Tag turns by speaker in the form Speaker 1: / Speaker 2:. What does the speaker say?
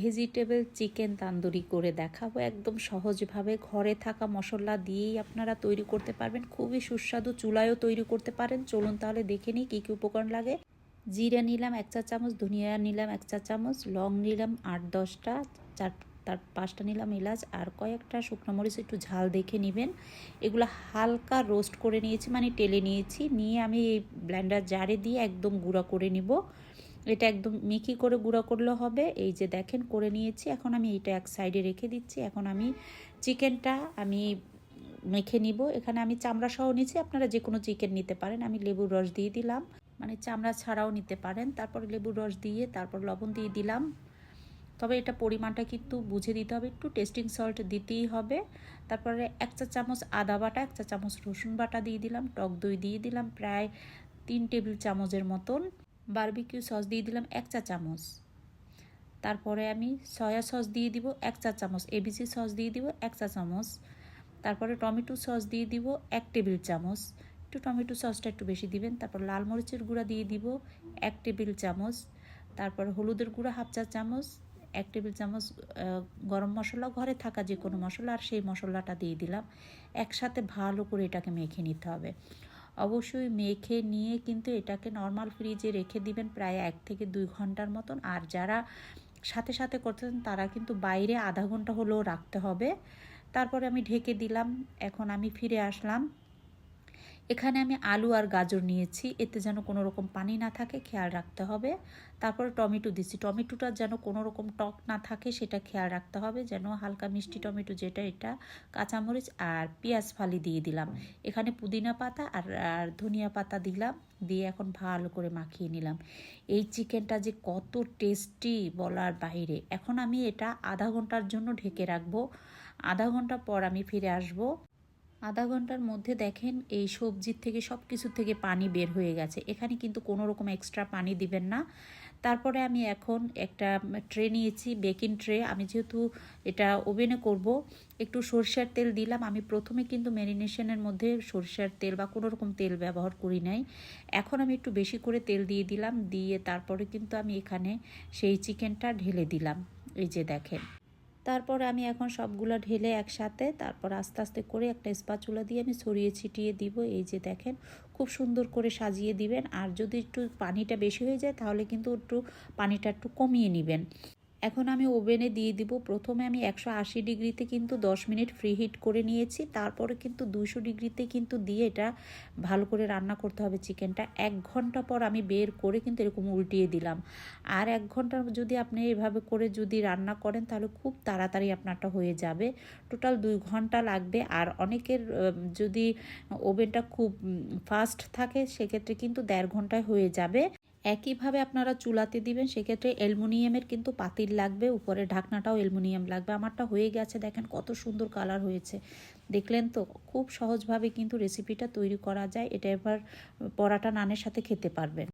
Speaker 1: Vegetable chicken tandoori করে দেখাবো। একদম সহজভাবে ঘরে থাকা মশলা দিয়েই আপনারা তৈরি করতে পারবেন। খুবই সুস্বাদু চুলায়ও তৈরি করতে পারেন। চলুন তাহলে দেখে নিই কী কী উপকরণ লাগে। জিরা নিলাম এক চা চামচ, ধনিয়া নিলাম এক চা চামচ, লং নিলাম আট দশটা, চার, তার পাঁচটা নিলাম এলাচ, আর কয়েকটা শুকনো মরিচ একটু ঝাল দেখে নেবেন। এগুলো হালকা রোস্ট করে নিয়েছি মানে টেলে নিয়েছি। নিয়ে আমি এই ব্ল্যান্ডার জারে দিয়ে একদম গুঁড়া করে নিব। এটা একদম মিকি করে গুঁড়া করলে হবে। এই যে দেখেন, করে নিয়েছি। এখন আমি এটা এক সাইডে রেখে দিচ্ছি। এখন আমি চিকেনটা আমি মেখে নিব। এখানে আমি চামড়া সহ নিচ্ছি আপনারা যে কোনো চিকেন নিতে পারেন। আমি লেবুর রস দিয়ে দিলাম। মানে চামড়া ছাড়াও নিতে পারেন। তারপর লেবুর রস দিয়ে, তারপর লবণ দিয়ে দিলাম। তবে এটা পরিমাণটা কিন্তু বুঝে দিতে হবে। একটু টেস্টিং সল্ট দিতেই হবে। তারপরে এক চা চামচ আদা বাটা, এক চা চামচ রসুন বাটা দিয়ে দিলাম। টক দই দিয়ে দিলাম প্রায় তিন টেবিল চামচের মতন। বারবিকিউ সস দিয়ে দিলাম এক চা চামচ। তারপরে আমি সয়া সস দিয়ে দিব এক চা চামচ, এবিসি সস দিয়ে দিব এক চা চামচ। তারপরে টমেটো সস দিয়ে দিব এক টেবিল চামচ। একটু টমেটো সসটা একটু বেশি দিবেন, তারপর লাল মরিচের গুঁড়া দিয়ে দিব এক টেবিল চামচ। তারপর হলুদের গুঁড়া হাফ চা চামচ, এক টেবিল চামচ গরম মশলা, ঘরে থাকা যে কোনো মশলা আর সেই মশলাটা দিয়ে দিলাম। একসাথে ভালো করে এটাকে মেখে নিতে হবে। অবশ্যই মেখে নিয়ে কিন্তু এটাকে নর্মাল ফ্রিজে রেখে দিবেন প্রায় এক থেকে দুই ঘণ্টার মতন। আর যারা সাথে সাথে করতেছেন, তারা কিন্তু বাইরে আধা ঘণ্টা হলেও রাখতে হবে। তারপরে আমি ঢেকে দিলাম। এখন আমি ফিরে আসলাম। এখানে আমি আলু আর গাজর নিয়েছি। এতে যেন কোনো রকম পানি না থাকে, খেয়াল রাখতে হবে। তারপরে টমেটো দিচ্ছি। টমেটোটা যেন কোনো রকম টক না থাকে, সেটা খেয়াল রাখতে হবে। যেন হালকা মিষ্টি টমেটো যেটা, এটা কাঁচামরিচ আর পেঁয়াজ ফালি দিয়ে দিলাম। এখানে পুদিনা পাতা আর আর ধনিয়া পাতা দিলাম। দিয়ে এখন ভালো করে মাখিয়ে নিলাম। এই চিকেনটা যে কত টেস্টি বলার বাইরে। এখন আমি এটা আধা ঘণ্টার জন্য ঢেকে রাখব। আধা ঘণ্টা পর আমি ফিরে আসব। আধা ঘণ্টার মধ্যে দেখেন এই সবজির থেকে সব কিছুর থেকে পানি বের হয়ে গেছে। এখানে কিন্তু কোনো রকম এক্সট্রা পানি দিবেন না। তারপরে আমি এখন একটা ট্রে নিয়েছি বেকিং ট্রে আমি যেহেতু এটা ওভেনে করব, একটু সরষের তেল দিলাম। আমি প্রথমে কিন্তু ম্যারিনেশনের মধ্যে সরষের তেল বা কোনো রকম তেল ব্যবহার করি নাই। এখন আমি একটু বেশি করে তেল দিয়ে দিলাম। দিয়ে তারপরে কিন্তু আমি এখানে সেই চিকেনটা ঢেলে দিলাম। এই যে দেখেন। তারপর আমি এখন সবগুলো ঢেলে একসাথে, তারপর আস্তে আস্তে করে একটা স্পাচুলা দিয়ে আমি ছড়িয়ে ছিটিয়ে দিব। এই যে দেখেন, খুব সুন্দর করে সাজিয়ে দিবেন। আর যদি একটু পানিটা বেশি হয়ে যায়, তাহলে কিন্তু একটু পানিটা একটু কমিয়ে নেবেন। এখন আমি ওভেনে দিয়ে দিব। প্রথমে আমি একশো আশি ডিগ্রিতে কিন্তু দশ মিনিট ফ্রি হিট করে নিয়েছি। তারপরে কিন্তু দুশো ডিগ্রিতে কিন্তু দিয়ে এটা ভালো করে রান্না করতে হবে চিকেনটা। এক ঘণ্টা পর আমি বের করে কিন্তু এরকম উল্টিয়ে দিলাম। আর এক ঘণ্টা যদি আপনি এভাবে করে যদি রান্না করেন তাহলে খুব তাড়াতাড়ি আপনারটা হয়ে যাবে। টোটাল দুই ঘণ্টা লাগবে। আর অনেকের যদি ওভেনটা খুব ফাস্ট থাকে, সেক্ষেত্রে কিন্তু দেড় ঘন্টায় হয়ে যাবে। একইভাবে আপনারা চুলাতে দিবেন, সেক্ষেত্রে অ্যালমোনিয়ামের কিন্তু পাতিল লাগবে, উপরে ঢাকনাটাও অ্যালুমিনিয়াম লাগবে। আমারটা হয়ে গেছে, দেখেন কত সুন্দর কালার হয়েছে। দেখলেন তো, খুব সহজভাবে কিন্তু রেসিপিটা তৈরি করা যায়, এটা এবার পরাটা নানের সাথে খেতে পারবেন।